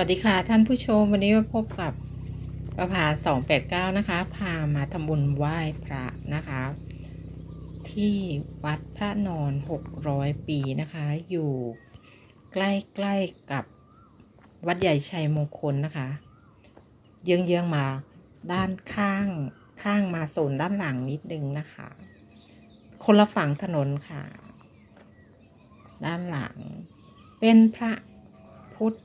วัสดีค่ะท่านผู้ชมวันนี้มาพบกับประภา289นะคะ พามาทำบุญไหว้พระนะคะ ที่วัดพระนอน600ปีนะคะ อยู่ใกล้ๆกับวัดใหญ่ชัยมงคลนะคะ เยื้องๆมาด้านข้างข้างมาโซนด้านหลังนิดนึงนะคะ คนละฝั่งถนนค่ะ ด้านหลัง เป็นพระพุทธ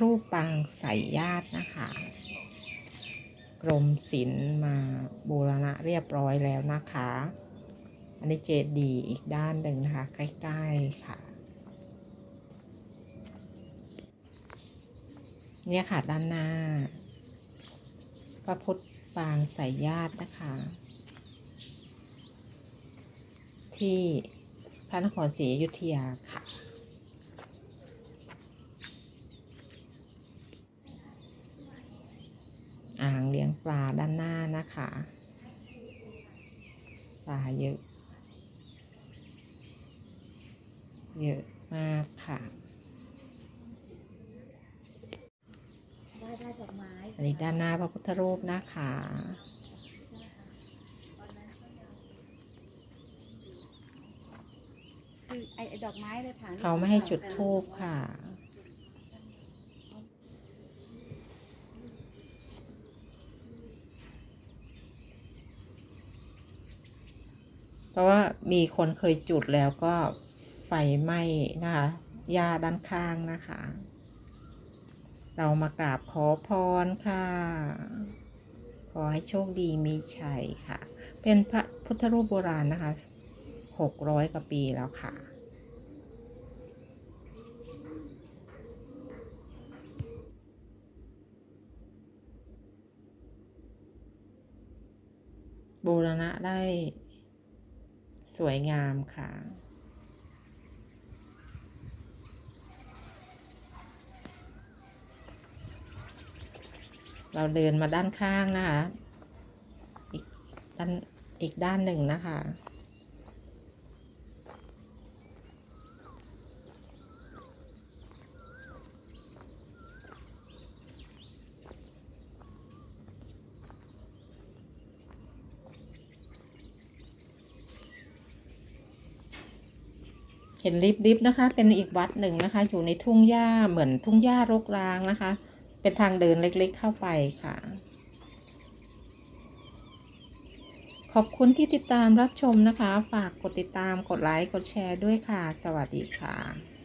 รูปปางสายญาตินะคะ กรมศิลป์มาบูรณะเรียบร้อยแล้วนะคะ อันนี้เจดีย์อีกด้านหนึ่งนะคะ ใกล้ ๆ ค่ะ เนี่ยค่ะด้านหน้า พระพุทธปางสายญาตินะคะ ที่พระนครศรีอยุธยาค่ะ อ่างเลี้ยงปลาด้านหน้านะคะ ปลาเยอะ เยอะมากค่ะได้ได้ดอกไม้อันนี้ด้านหน้าพระพุทธรูปนะคะคือไอ้ไอ้ดอกไม้เลยถามเขาไม่ให้จุดธูปค่ะ เพราะว่ามีคนเคยจุดแล้วก็ไฟไหม้นะคะหญ้าด้านข้างนะคะ เรามากราบขอพรค่ะ ขอให้โชคดีมีชัยค่ะ เป็นพระพุทธรูปโบราณนะคะหกร้อยกว่าปีแล้วค่ะบูรณะได้ สวยงามค่ะ เราเดินมาด้านข้างนะคะ อีกด้านอีกด้านหนึ่งนะคะ เห็นลิฟต์ลิฟนะคะ เป็นอีกวัดหนึ่งนะคะ อยู่ในทุ่งหญ้าเหมือนทุ่งหญ้ารกร้างนะคะ เป็นทางเดินเล็กๆเข้าไปค่ะ ขอบคุณที่ติดตามรับชมนะคะ ฝากกดติดตามกดไลค์กดแชร์ด้วยค่ะ สวัสดีค่ะ